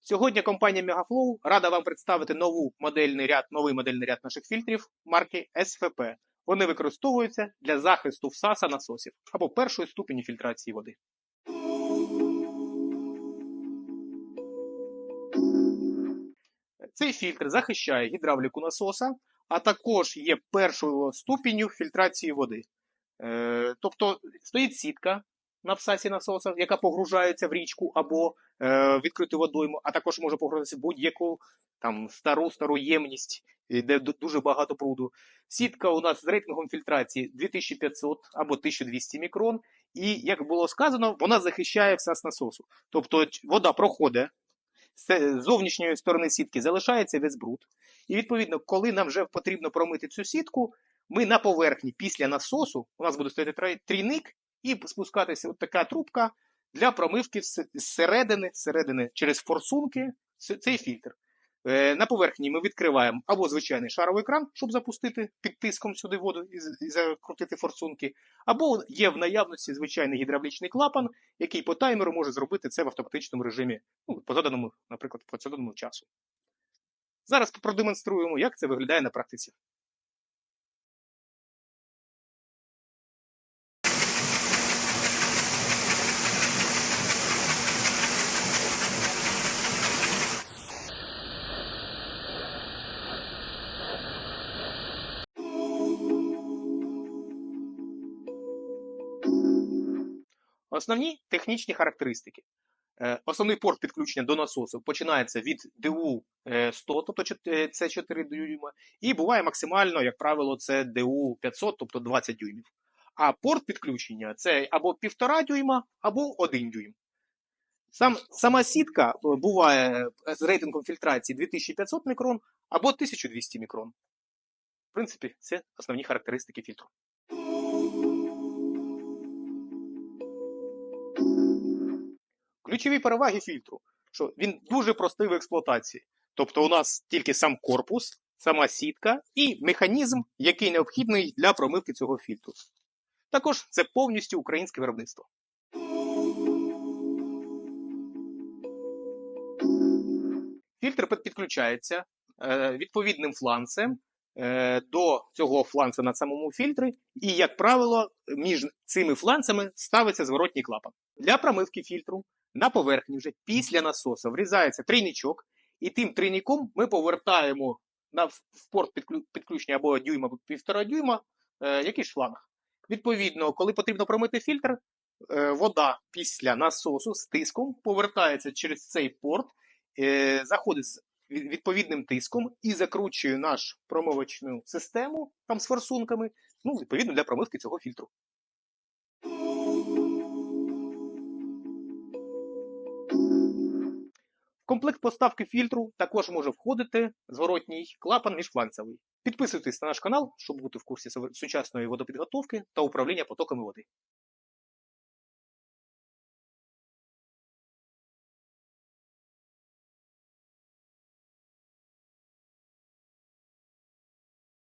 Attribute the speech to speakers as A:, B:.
A: Сьогодні компанія Megaflow рада вам представити нову модельний ряд, новий модельний ряд наших фільтрів марки SFP. Вони використовуються для захисту всаса насосів або першої ступені фільтрації води. Цей фільтр захищає гідравліку насоса, а також є першою ступенью фільтрації води. Е, тобто стоїть сітка на всасі насоса, яка погружається в річку або е, відкриту водойму, а також може погрузитися будь-яку там стару стару ємність, де дуже багато пруду. Сітка у нас з рейтингом фільтрації 2500 або 1200 мікрон. І, як було сказано, вона захищає всас насосу. Тобто вода проходить з зовнішньої сторони сітки, залишається весь бруд. І відповідно, коли нам вже потрібно промити цю сітку, ми на поверхні після насосу у нас буде стояти трійник і спускатися от така трубка для промивки зсередини, зсередини через форсунки цей фільтр. Е, На поверхні ми відкриваємо або звичайний шаровий кран, щоб запустити під тиском сюди воду і закрутити форсунки, або є в наявності звичайний гідравлічний клапан, який по таймеру може зробити це в автоматичному режимі, ну, по заданому, наприклад, по заданому часу. Зараз продемонструємо, як це виглядає на практиці. Основні технічні характеристики. Е, Основний порт підключення до насосу починається від ДУ е, 100, тобто чот- е, це 4 дюйма, і буває максимально, як правило, це ду 500, тобто 20 дюймів. А порт підключення це або 1,5 дюйма, або 1 дюйм. Сам, сама сітка е, буває е, з рейтингом фільтрації 2500 мікрон або 1200 мікрон. В принципі, це основні характеристики фільтру. Ключові переваги фільтру, що він дуже простий в експлуатації. Тобто у нас тільки сам корпус, сама сітка і механізм, який необхідний для промивки цього фільтру. Також це повністю українське виробництво. Фільтр підключається е, відповідним фланцем е, до цього фланця на самому фільтрі, і, як правило, між цими фланцями ставиться зворотній клапан. Для промивки фільтру на поверхні вже після насоса врізається трійничок, і тим трійником ми повертаємо на в- порт підключення або дюйма, або півтора дюйма, е, якийсь шланг. Відповідно, коли потрібно промити фільтр, е, вода після насосу з тиском повертається через цей порт, е, заходить з відповідним тиском і закручує наш промивочну систему там з форсунками, ну, відповідно для промивки цього фільтру. Комплект поставки фільтру також може входити зворотній клапан міжфланцевий. Підписуйтесь на наш канал, щоб бути в курсі сучасної водопідготовки та управління потоками води.